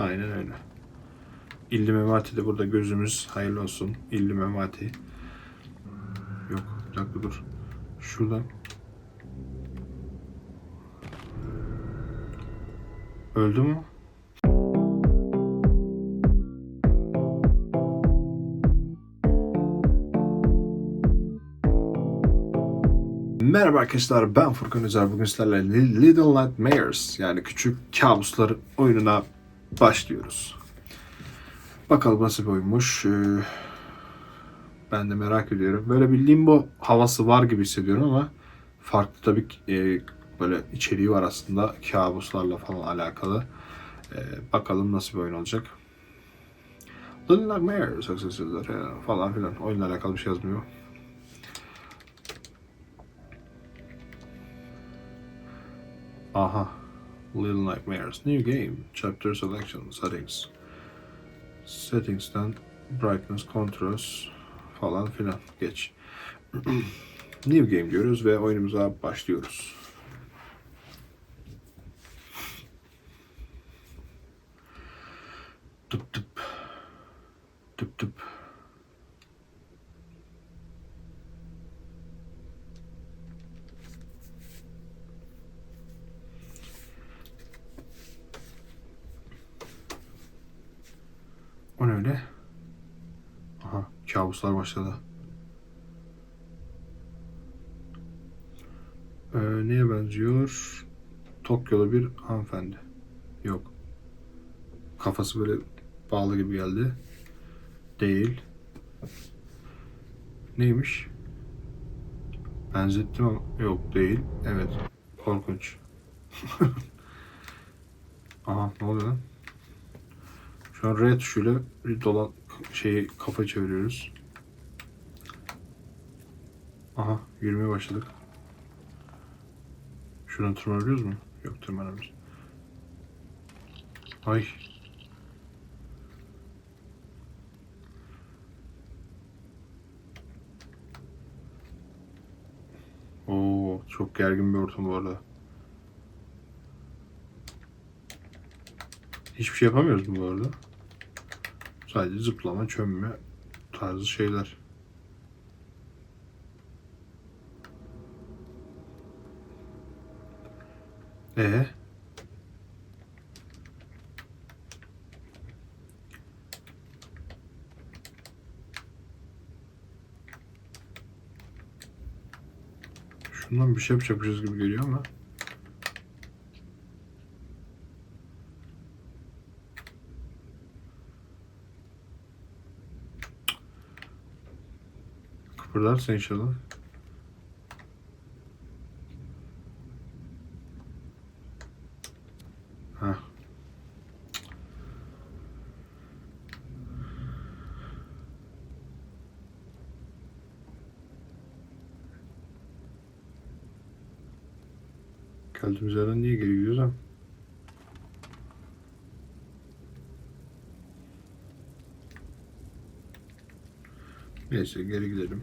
Aynen öyle. İlli Memati de burada gözümüz hayırlı olsun. İlli Memati. Yok bir dakika dur. Şuradan. Öldü mü? Merhaba arkadaşlar ben Furkan Özer. Bugün sizlerle Li- Little Nightmares yani küçük kabuslar oyununa başlıyoruz. Bakalım nasıl bir oyunmuş. Ee, ben de merak ediyorum. Böyle bir limbo havası var gibi hissediyorum ama farklı tabii e, böyle içeriği var aslında kabuslarla falan alakalı. Ee, bakalım nasıl bir oyun olacak. Little Nightmares successor falan filan. Oyunla alakalı bir şey yazmıyor. Aha. Little Nightmares. New game. Chapter selection. Settings. Settings'ten brightness, contrast falan filan. Geç. New game diyoruz ve oyunumuza başlıyoruz. Tıp tıp tıp. O ne öyle? Aha kabuslar başladı. Ee, neye benziyor? Tokyo'da bir hanımefendi. Yok. Kafası böyle bağlı gibi geldi. Değil. Neymiş? Benzettim ama yok değil. Evet. Korkunç. Aha ne oluyor lan? Şu an R tuşuyla dolan şeyi kafa çeviriyoruz. Aha yürümeye başladık. Şuradan tırmanabiliyoruz mu? Yok tırmanamıyoruz. Ay. Oo çok gergin bir ortam bu arada. Hiçbir şey yapamıyoruz mu bu arada? Sadece zıplama, çömme tarzı şeyler. E Şundan bir şey yapacakmışız gibi geliyor ama. Kıpırdarsın inşallah. Heh. Geldiğimiz yerden niye geri gidiyoruz ha? Neyse geri gidelim.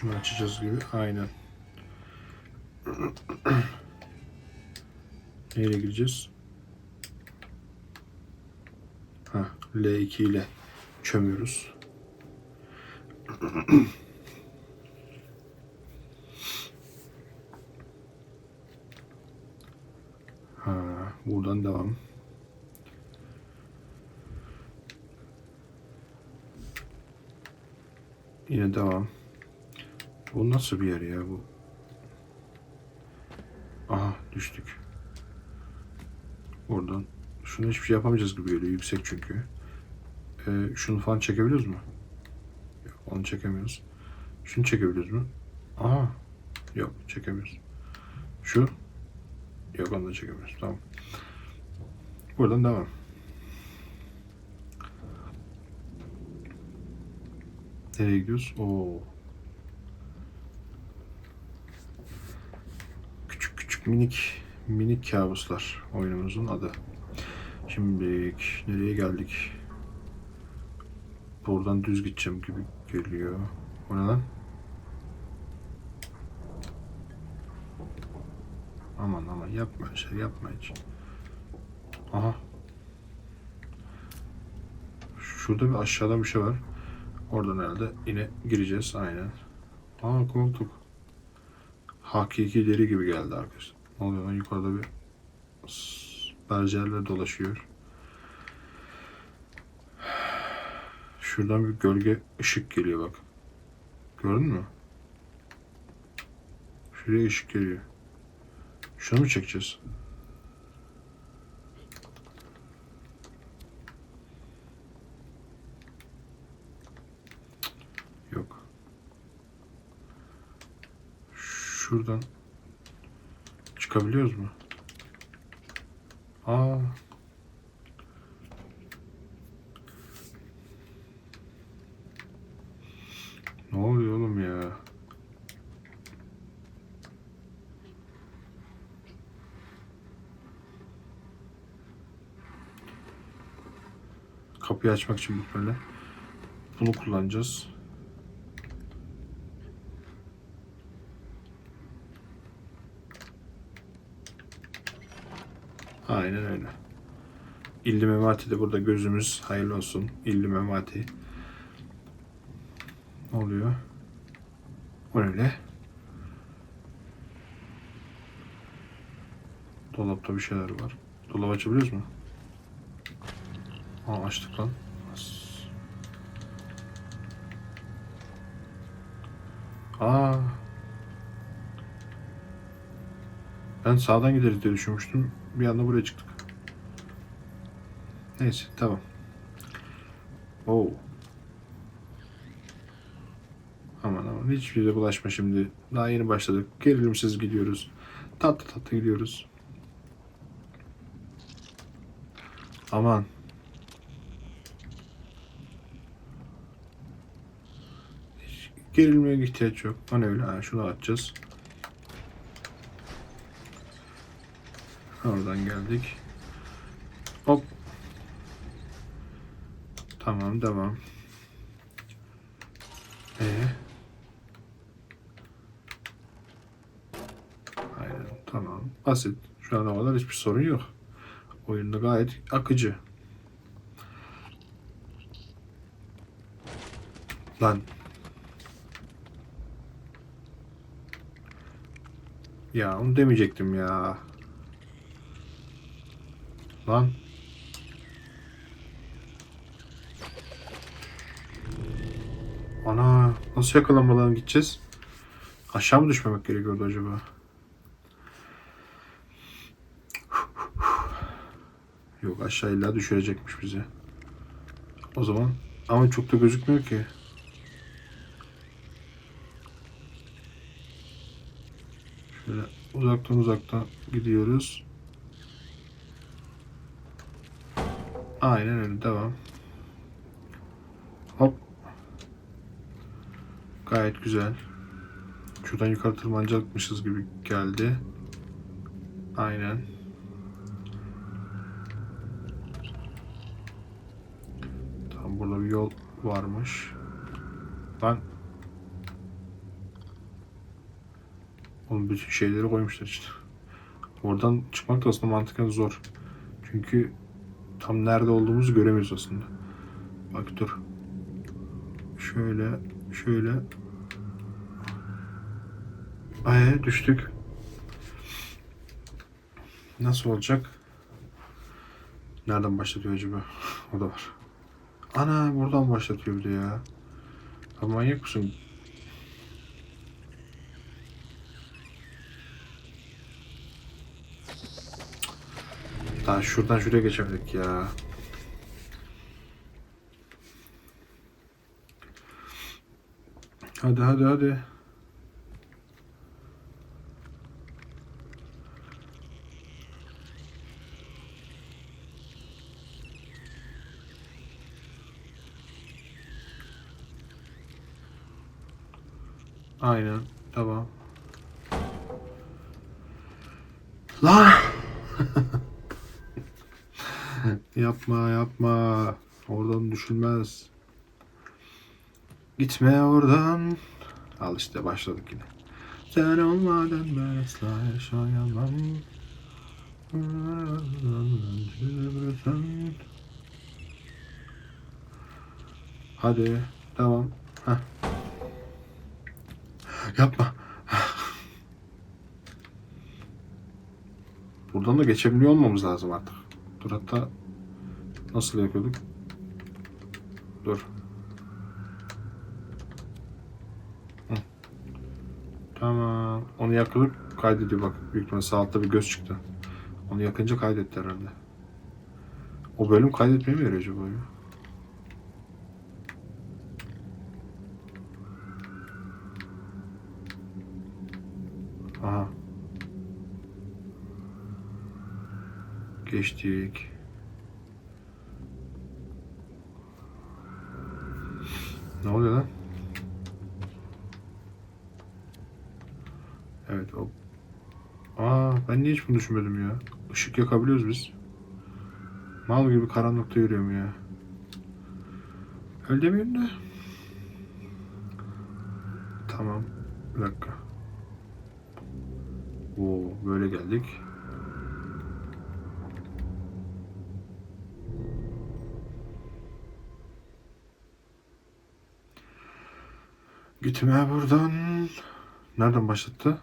Şunu açacağız gibi. Aynen. Nereye gireceğiz? Ha, L2 ile çömüyoruz. ha, buradan devam. Yine devam. Bu nasıl bir yer ya bu? Aha düştük. Oradan. Şunu hiçbir şey yapamayacağız gibi geliyor. Yüksek çünkü. Ee, şunu falan çekebiliyoruz mu? Yok, onu çekemiyoruz. Şunu çekebiliyoruz mu? Aha. Yok çekemiyoruz. Şu. Yok onu da çekemiyoruz. Tamam. Buradan devam. Nereye gidiyoruz? Oo. küçük minik minik kabuslar oyunumuzun adı. Şimdi nereye geldik? Buradan düz gideceğim gibi geliyor. O ne lan? Aman aman yapma şey yapma hiç. Aha. Şurada bir aşağıda bir şey var. Oradan herhalde yine gireceğiz aynen. Aa koltuk. Hakiki deri gibi geldi arkadaşlar. Ne oluyor yukarıda bir berjerler dolaşıyor. Şuradan bir gölge ışık geliyor bak. Gördün mü? Şuraya ışık geliyor. Şunu mu çekeceğiz? Yok. Şuradan çıkabiliyoruz mu? Aa. Ne oluyor oğlum ya? Kapıyı açmak için böyle. Bunu kullanacağız. Aynen öyle. İlli Memati de burada gözümüz hayırlı olsun. İlli Memati. Ne oluyor? O öyle. Dolapta bir şeyler var. Dolabı açabiliyoruz mu? Aa açtık lan. Aa. Ben sağdan gideriz diye düşünmüştüm. Bir anda buraya çıktık. Neyse tamam. Oo. Aman aman hiçbir yere bulaşma şimdi. Daha yeni başladık. Gerilimsiz gidiyoruz. Tatlı tatlı gidiyoruz. Aman. Hiç gerilmeye ihtiyaç yok. Hani öyle. Ha, şunu açacağız. Oradan geldik. Hop. Tamam devam. Ee? Aynen tamam. Basit. Şu ana kadar hiçbir sorun yok. Oyunda gayet akıcı. Lan. Ya onu demeyecektim ya. Lan. Ana nasıl yakalanmadan gideceğiz? Aşağı mı düşmemek gerekiyordu acaba? Yok aşağı illa düşürecekmiş bizi. O zaman ama çok da gözükmüyor ki. Şöyle uzaktan uzaktan gidiyoruz. Aynen öyle devam. Hop. Gayet güzel. Şuradan yukarı tırmanacakmışız gibi geldi. Aynen. Tam burada bir yol varmış. Ben Oğlum bütün şeyleri koymuşlar işte. Oradan çıkmak da aslında mantıken zor. Çünkü tam nerede olduğumuzu göremiyoruz aslında. Bak dur. Şöyle, şöyle. Ay düştük. Nasıl olacak? Nereden başlatıyor acaba? O da var. Ana buradan başlatıyor bir de ya. Ya manyak mısın? Daha şuradan şuraya geçemedik ya. Hadi hadi hadi. Aynen. Tamam. Lan! Yapma yapma. Oradan düşülmez. Gitme oradan. Al işte başladık yine. Sen olmadan ben asla yaşayamam. Hadi. Tamam. Heh. Yapma. Buradan da geçebiliyor olmamız lazım artık. Dur hatta nasıl yapıyorduk? Dur. Tamam. Onu yakılıp kaydediyor bak. Büyük ihtimalle sağ altta bir göz çıktı. Onu yakınca kaydetti herhalde. O bölüm kaydetmeye mi yarıyor acaba ya? Aha. Geçtik. Ne oluyor lan? Evet o. Aa ben niye hiç bunu düşünmedim ya? Işık yakabiliyoruz biz. Mal gibi karanlıkta yürüyorum ya. Öyle demeyeyim de. Tamam. Bir dakika. Oo böyle geldik. Gitme buradan. Nereden başlattı?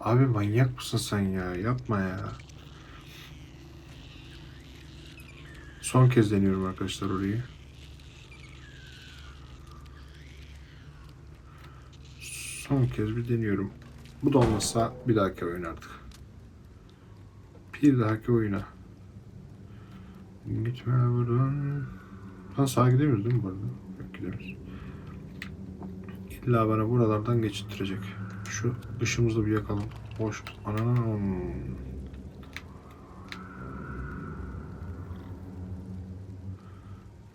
Abi manyak mısın sen ya? Yapma ya. Son kez deniyorum arkadaşlar orayı. Son kez bir deniyorum. Bu da olmazsa bir dahaki oyun artık. Bir dahaki oyuna. Gitme buradan. Ha sağa gidemiyoruz değil mi bu arada? Yok gidemiyoruz. İlla bana buralardan geçittirecek. Şu ışığımızı bir yakalım. Hoş. Anam.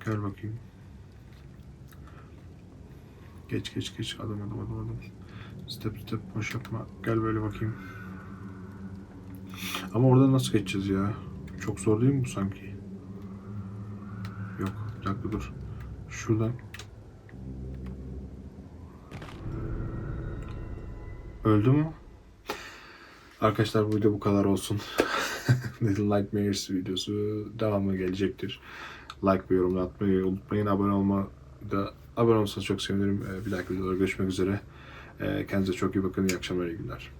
Gel bakayım. Geç geç geç. Adım adım adım adım. Step step boş yapma. Gel böyle bakayım. Ama orada nasıl geçeceğiz ya? Çok zor değil mi bu sanki? Yok. Bir dakika dur. Şuradan. Öldü mü? Arkadaşlar bu video bu kadar olsun. Little Nightmares videosu devamı gelecektir. Like ve yorum atmayı unutmayın. Abone olma da abone olursanız çok sevinirim. Ee, Bir dahaki videoda görüşmek üzere. Ee, Kendinize çok iyi bakın. İyi akşamlar, iyi günler.